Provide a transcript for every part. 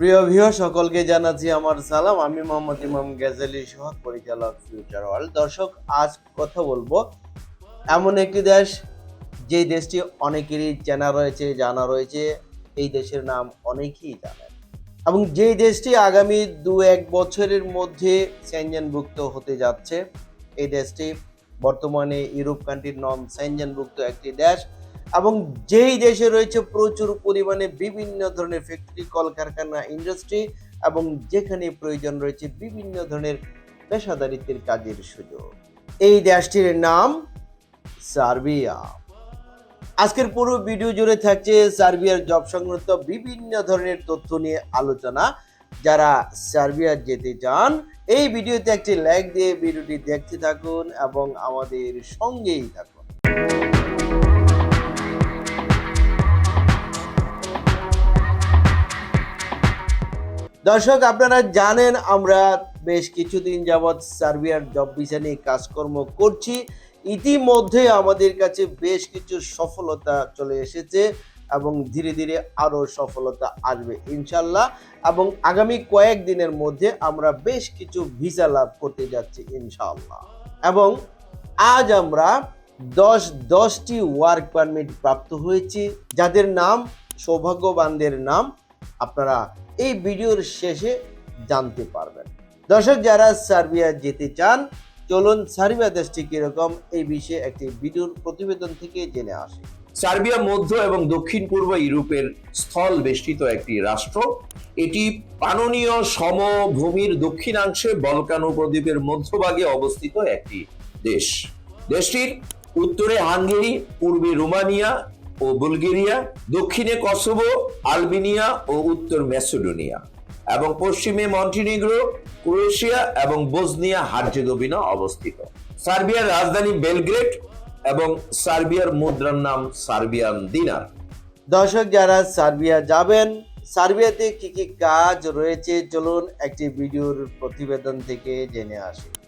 প্রিয় ভিউ সকলকে জানাচ্ছি আমার সালাম। আমি মোহাম্মদ ইমাম গাজালি সহ পরিচালক ফিউচার ওয়ার্ল্ড দর্শক, আজ কথা বলব এমন একটি দেশ, যেই দেশটি অনেকেরই চেনা রয়েছে, জানা রয়েছে। এই দেশের নাম অনেকেই জানেন এবং যেই দেশটি আগামী দু এক বছরের মধ্যে সেনজেনভুক্ত হতে যাচ্ছে, এই দেশটি বর্তমানে ইউরোপ কান্ট্রির নন সেনজেনভুক্ত একটি দেশ। এবং যেই দেশে রয়েছে প্রচুর পরিমাণে বিভিন্ন ধরনের ফ্যাক্টরি কলকারখানা ইন্ডাস্ট্রি এবং যেখানে প্রয়োজন রয়েছে বিভিন্ন ধরনের পেশাদারিত্বের কাজের সুযোগ। এই দেশটির নাম সার্বিয়া। আজকের পুরো ভিডিও জুড়ে থাকছে সার্বিয়ার জব সংক্রান্ত বিভিন্ন ধরনের তথ্য নিয়ে আলোচনা। যারা সার্বিয়া যেতে চান, এই ভিডিওতে একটি লাইক দিয়ে ভিডিওটি দেখতে থাকুন এবং আমাদের সঙ্গেই থাকুন। দর্শক, আপনারা জানেন আমরা বেশ কিছুদিন যাবৎ সার্বিয়ার জব ভিসা নিয়ে কাজকর্ম করছি। ইতিমধ্যে আমাদের কাছে বেশ কিছু সফলতা চলে এসেছে এবং ধীরে ধীরে আরও সফলতা আসবে ইনশাল্লাহ। এবং আগামী কয়েক দিনের মধ্যে আমরা বেশ কিছু ভিসা লাভ করতে যাচ্ছি ইনশাল্লাহ। এবং আজ আমরা দশ, দশটি ওয়ার্ক পারমিট প্রাপ্ত হয়েছি, যাদের নাম, সৌভাগ্যবানদের নাম আপনারা এই ভিডিওর শেষে জানতে পারবেন। দর্শক, যারা সার্বিয়া যেতে চান, চলুন সার্বিয়া দেশটি কীরকম, এই বিষয়ে একটি ভিডিওর প্রতিবেদন থেকে জেনে আসি। সার্বিয়া মধ্য এবং দক্ষিণ পূর্ব ইউরোপের স্থল বেষ্টিত একটি রাষ্ট্র। এটি পাননীয় সমভূমির দক্ষিণাংশে বলকান উপদ্বীপের মধ্যভাগে অবস্থিত একটি দেশ। দেশটির উত্তরে হাঙ্গেরি, পূর্বে রোমানিয়া ও বুলগেরিয়া, দক্ষিণে কসোভো, আলবেনিয়া ও উত্তর ম্যাসেডোনিয়া এবং পশ্চিমে মন্টিনিগ্রো, ক্রোয়েশিয়া এবং বোসনিয়া হার্জেগোভিনা অবস্থিত। সার্বিয়ার রাজধানী বেলগ্রেড এবং সার্বিয়ার মুদ্রার নাম সার্বিয়ান দিনার। দর্শক, যারা সার্বিয়া যাবেন, সার্বিয়াতে কি কি কাজ রয়েছে, চলুন একটি ভিডিওর প্রতিবেদন থেকে জেনে আসি।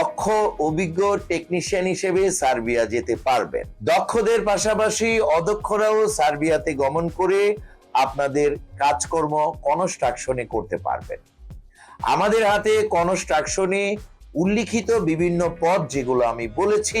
দক্ষ, অভিজ্ঞ টেকনিশিয়ান হিসেবে সার্বিয়া যেতে পারবেন। দক্ষদের পাশাপাশি অদক্ষরাও সার্বিয়াতে গমন করে আপনাদের কাজকর্ম কনস্ট্রাকশনে করতে পারবেন। আমাদের হাতে কনস্ট্রাকশনে উল্লিখিত বিভিন্ন পদ যেগুলো আমি বলেছি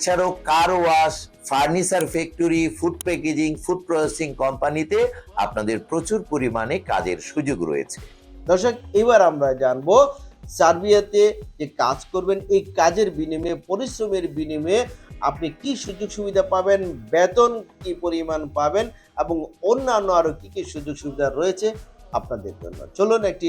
এছাড়াও car wash furniture factory food packaging food processing কোম্পানিতে আপনাদের প্রচুর পরিমাণে কাজের সুযোগ রয়েছে। দর্শক, এবার আমরা জানব সার্বিয়াতে যে কাজ করবেন, এই কাজের বিনিময়ে, পরিশ্রমের বিনিময়ে আপনি কি সুযোগ সুবিধা পাবেন, বেতন কি পরিমাণ পাবেন এবং অন্যান্য আরও কি কি সুযোগ সুবিধা রয়েছে আপনাদের জন্য। চলুন একটি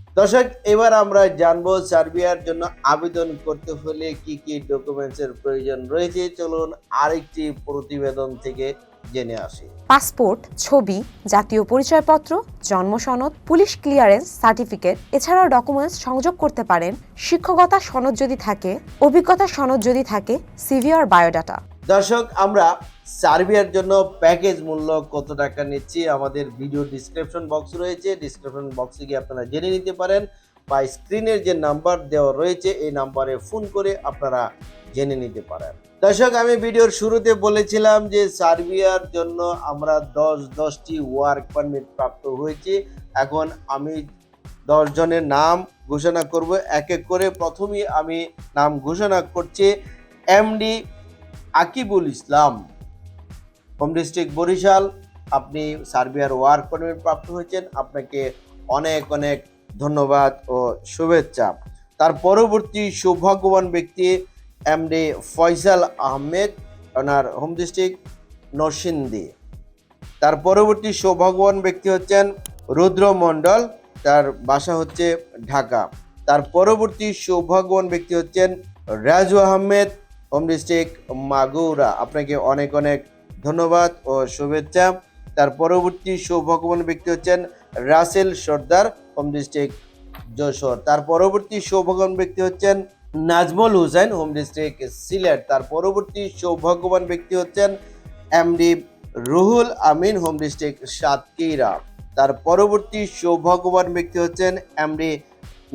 দর্শক, এবার আমরা জানব সার্বিয়ার জন্য আবেদন করতে হলে কি কি ডকুমেন্টসের প্রয়োজন রয়েছে। চলুন আরেকটি প্রতিবেদন থেকে জেনে আসি। পাসপোর্ট, ছবি, জাতীয় পরিচয়পত্র, জন্ম সনদ, পুলিশ ক্লিয়ারেন্স, সার্টিফিকেট, এছাড়াও ডকুমেন্টস সংযোগ করতে পারেন শিক্ষকতা সনদ যদি থাকে, অভিজ্ঞতা সনদ যদি থাকে সিভি আর বায়োডাটা। দর্শক, আমরা সার্বিয়ার জন্য প্যাকেজ মূল্য কত টাকা নিচ্ছি আমাদের ভিডিও ডিসক্রিপশন বক্স রয়েছে। ডিসক্রিপশন বক্সে গিয়ে আপনারা জেনে নিতে পারেন বা স্ক্রিনের যে নাম্বার দেওয়া রয়েছে, এই নাম্বারে ফোন করে আপনারা জেনে নিতে পারেন। দর্শক, আমি ভিডিওর শুরুতে বলেছিলাম যে সার্বিয়ার জন্য আমরা দশ, দশটি ওয়ার্ক পারমিট প্রাপ্ত হয়েছি। এখন আমি জনের নাম ঘোষণা করব। এক এক করে প্রথমেই আমি নাম ঘোষণা করছি। MD Akibul Islam. Home district Barisal, আপনি সার্বিয়ার ওয়ার্ক পারমিট প্রাপ্ত হয়েছেন। আপনাকে অনেক অনেক ধন্যবাদ ও শুভেচ্ছা। তার পরবর্তী সৌভাগ্যবান ব্যক্তি এমডি ফয়সাল আহমেদ, ওনার হোম ডিস্ট্রিক্ট নরসিংদী। তার পরবর্তী সৌভাগ্যবান ব্যক্তি হচ্ছেন রুদ্র মণ্ডল, তার বাসা হচ্ছে ঢাকা। তার পরবর্তী সৌভাগ্যবান ব্যক্তি হচ্ছেন রাজু আহমেদ হোম ডিস্ট্রিক্ট মাগুরা। আপনাকে অনেক অনেক ধন্যবাদ ও শুভেচ্ছা। তার পরবর্তী সৌভাগ্যবান ব্যক্তি হচ্ছেন রাসেল সর্দার, হোম ডিস্ট্রিক্ট যশোর। তার পরবর্তী সৌভাগ্যবান ব্যক্তি হচ্ছেন নাজমুল হুসেন, হোম ডিস্ট্রিক্ট সিলেট। তার পরবর্তী সৌভাগ্যবান ব্যক্তি হচ্ছেন MD Ruhul Amin, home district Satkhira. তার পরবর্তী সৌভাগ্যবান ব্যক্তি হচ্ছেন MD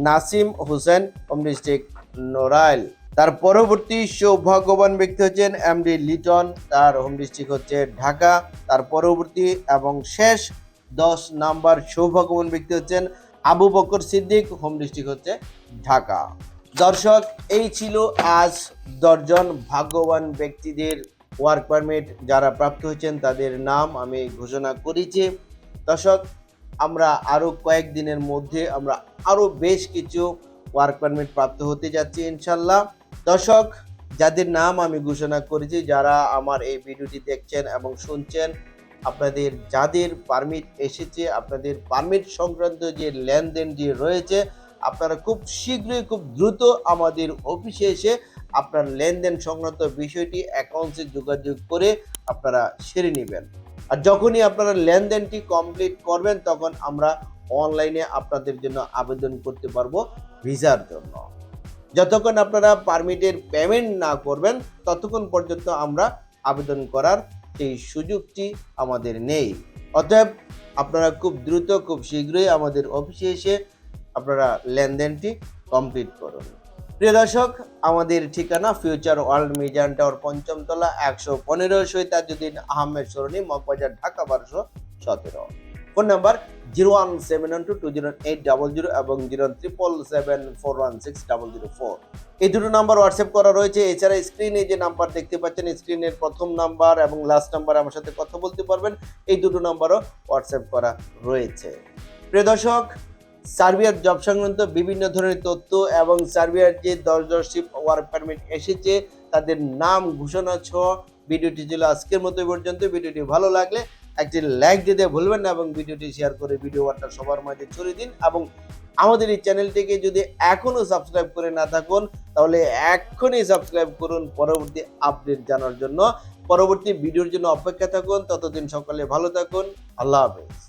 Nasim Hossain, home district Narail তার পরবর্তী সৌভাগ্যবান ব্যক্তি হচ্ছেন এমডি লিটন। তার হোম ডিস্ট্রিক্ট হচ্ছে ঢাকা। তার পরবর্তী এবং শেষ দশ নাম্বার সৌভাগ্যবান ব্যক্তি হচ্ছেন আবু বকর সিদ্দিক। হোম ডিস্ট্রিক্ট হচ্ছে ঢাকা। দর্শক, এই ছিল আজ দশজন ভাগ্যবান ব্যক্তিদের ওয়ার্ক পারমিট যারা প্রাপ্ত হয়েছেন তাদের নাম আমি ঘোষণা করেছি। দর্শক, আমরা আরও কয়েকদিনের মধ্যে আমরা আরও বেশ কিছু ওয়ার্ক পারমিট প্রাপ্ত হতে যাচ্ছি ইনশাল্লাহ। দর্শক, যাদের নাম আমি ঘোষণা করেছি, যারা আমার এই ভিডিওটি দেখছেন এবং শুনছেন, আপনাদের যাদের পারমিট এসেছে, আপনাদের পারমিট সংক্রান্ত যে লেনদেন যে রয়েছে, আপনারা খুব শীঘ্রই, খুব দ্রুত আমাদের অফিসে এসে আপনার লেনদেন সংক্রান্ত বিষয়টি অ্যাকাউন্টসে যোগাযোগ করে আপনারা সেরে নেবেন। আর যখনই আপনারা লেনদেনটি কমপ্লিট করবেন, তখন আমরা অনলাইনে আপনাদের জন্য আবেদন করতে পারব ভিসার জন্য। যতক্ষণ আপনারা পারমিটের পেমেন্ট না করবেন, ততক্ষণ পর্যন্ত আমরা আবেদন করার সেই সুযোগটি আমাদের নেই। অতএব আপনারা খুব দ্রুত, খুব শীঘ্রই আমাদের অফিসে এসে আপনারা লেনদেনটি কমপ্লিট করুন। প্রিয় দর্শক, আমাদের ঠিকানা ফিউচার ওয়ার্ল্ড মিজান টাওয়ার পঞ্চমতলা, একশো পনেরো সৈতাজুদ্দিন আহমেদ সরণি, মগবাজার, ঢাকা, বারোশো সতেরো। Phone number zero one seven one two two zero eight double zero এবং zero triple seven four one six double zero four. এই দুটো নাম্বার হোয়াটসঅ্যাপ করা রয়েছে। এছাড়া স্ক্রিনে যে নাম্বার দেখতে পাচ্ছেন, স্ক্রিনের প্রথম নাম্বার এবং লাস্ট নাম্বার আমার সাথে কথা বলতে পারবেন। এই দুটো নাম্বারও হোয়াটসঅ্যাপ করা রয়েছে। প্রিয় দর্শক, সার্বিয়ার জব সংক্রান্ত বিভিন্ন ধরনের তথ্য এবং সার্বিয়ার যে দশ দশটি ওয়ার্ক পারমিট এসেছে, তাদের নাম, ঘোষণা সহ ভিডিওটি ছিল আজকের মতো পর্যন্ত। ভিডিওটি ভালো লাগলে একটি লাইক দিতে ভুলবেন না এবং ভিডিওটি শেয়ার করে ভিডিও বার্তা সবার মাঝে ছড়িয়ে দিন এবং আমাদের এই চ্যানেলটিকে যদি এখনও সাবস্ক্রাইব করে না থাকুন, তাহলে এখনই সাবস্ক্রাইব করুন পরবর্তী আপডেট জানার জন্য। পরবর্তী ভিডিওর জন্য অপেক্ষা থাকুন। ততদিন সকালে ভালো থাকুন। আল্লাহ হাফেজ।